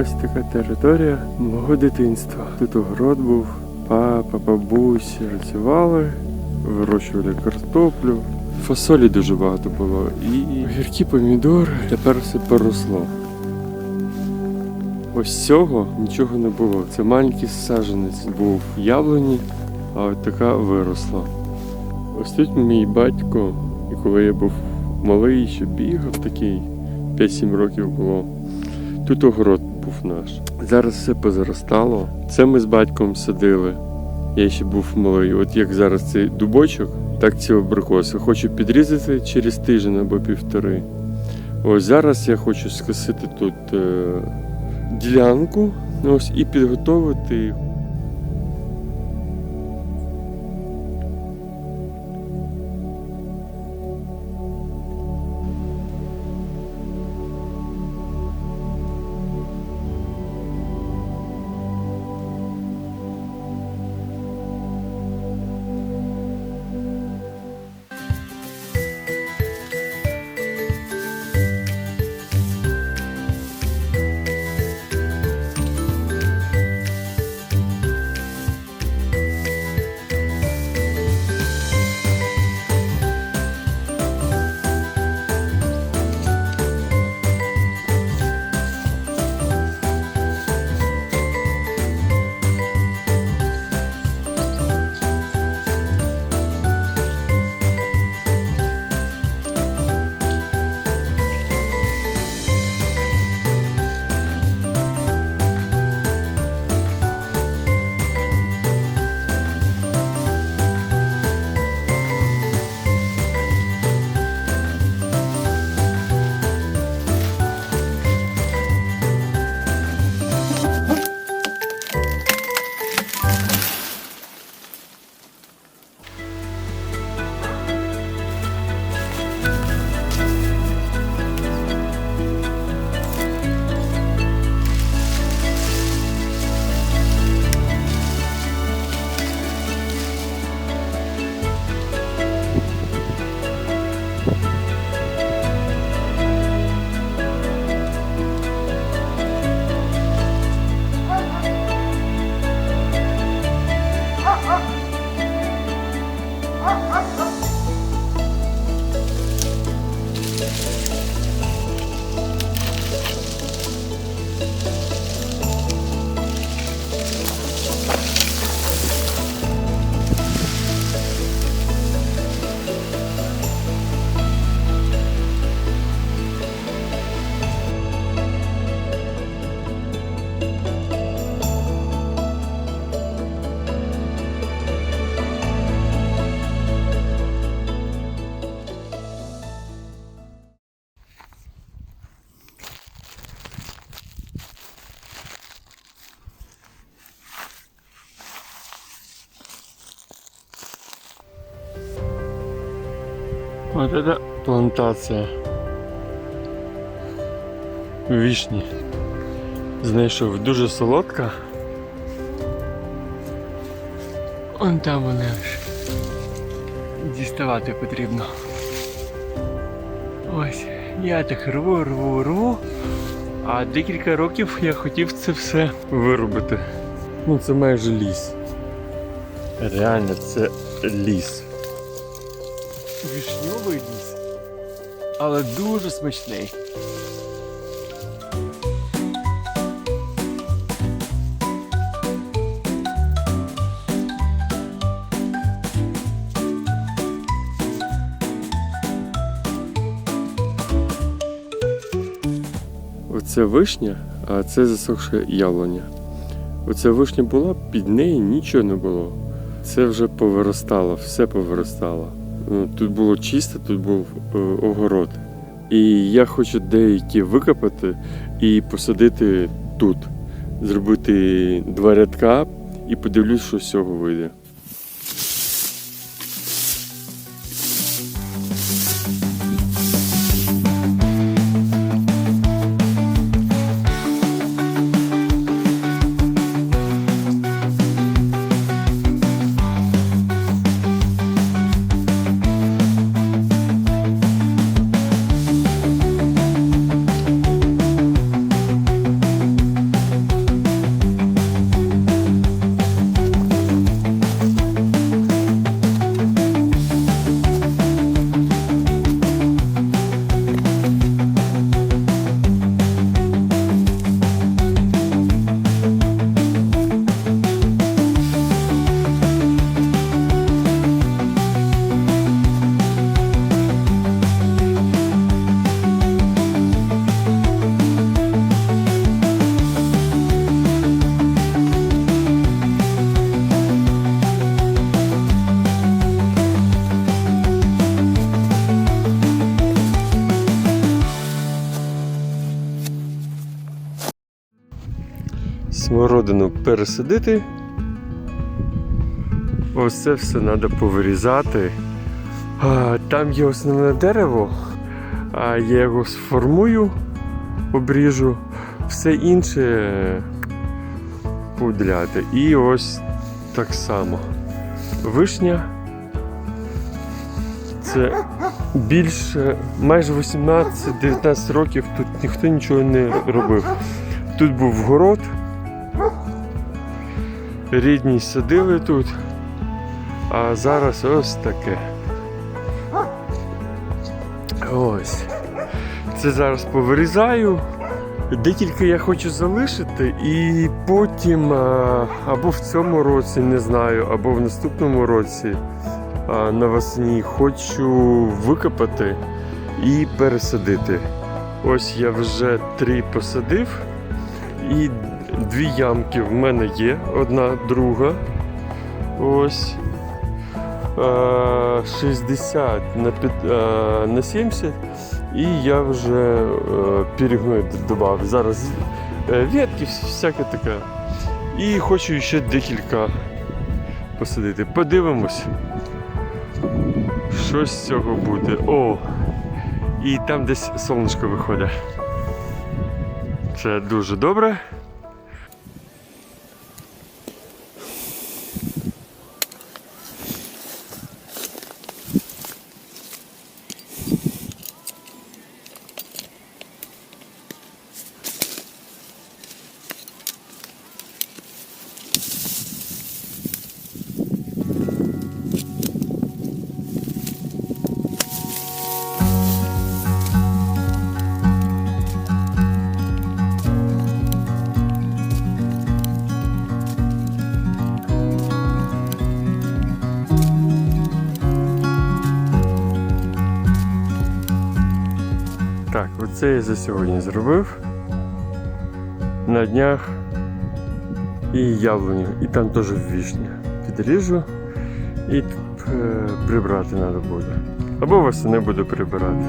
Ось така територія мого дитинства. Тут огород був, папа, бабуся працювали, вирощували картоплю. Фасолі дуже багато було. І огірки, помідори. Тепер все поросло. Ось цього нічого не було. Це маленький саджанець був яблуні, а от така виросла. Ось тут мій батько, і коли я був малий, ще бігав такий, 5-7 років було. Тут огород наш. Зараз все позаростало. Це ми з батьком садили. Я ще був малий. От як зараз цей дубочок, так ці абрикоси. Хочу підрізати через тиждень або півтори. Ось зараз я хочу скосити тут е, ділянку ось, і підготовити. Вот это плантація. Вішні. Знайшов дуже солодка. Он там вони аж. Діставати потрібно. Ось, я так рву, рву, рву. А декілька років я хотів це все виробити. Ну це майже ліс. Реально, це ліс. Вішньовий ліс. Але дуже смачний. Оце вишня, а це засохша яблуня. Оця вишня була, під неї нічого не було. Це вже повиростало, все повиростало. Ну, Тут було чисто, тут був е, огород. І я хочу деякі викопати і посадити тут. Зробити два рядка і подивлюсь, що з цього вийде. Смородину пересадити. Ось це все треба повирізати. Там є основне дерево, а я його сформую, обріжу, все інше пудляти. І ось так само. Вишня. Це більше майже 18-19 років тут ніхто нічого не робив. Тут був город. Рідні садили тут, а зараз ось таке. Ось. Це зараз повирізаю. Декілька я хочу залишити, і потім або в цьому році, не знаю, або в наступному році навесні хочу викопати і пересадити. Ось я вже три посадив, і дві ямки в мене є, одна друга. Ось. 60 на, під- на 70 і я вже е, додав. Зараз е, ветки, всяке таке. І хочу ще декілька посадити. Подивимось, що з цього буде. О! І там десь сонечко виходить. Це дуже добре. Оце я за сьогодні зробив. На днях і яблуню, і там теж вішня. Підріжу і тут е, прибрати треба буде. Або восени буду прибирати.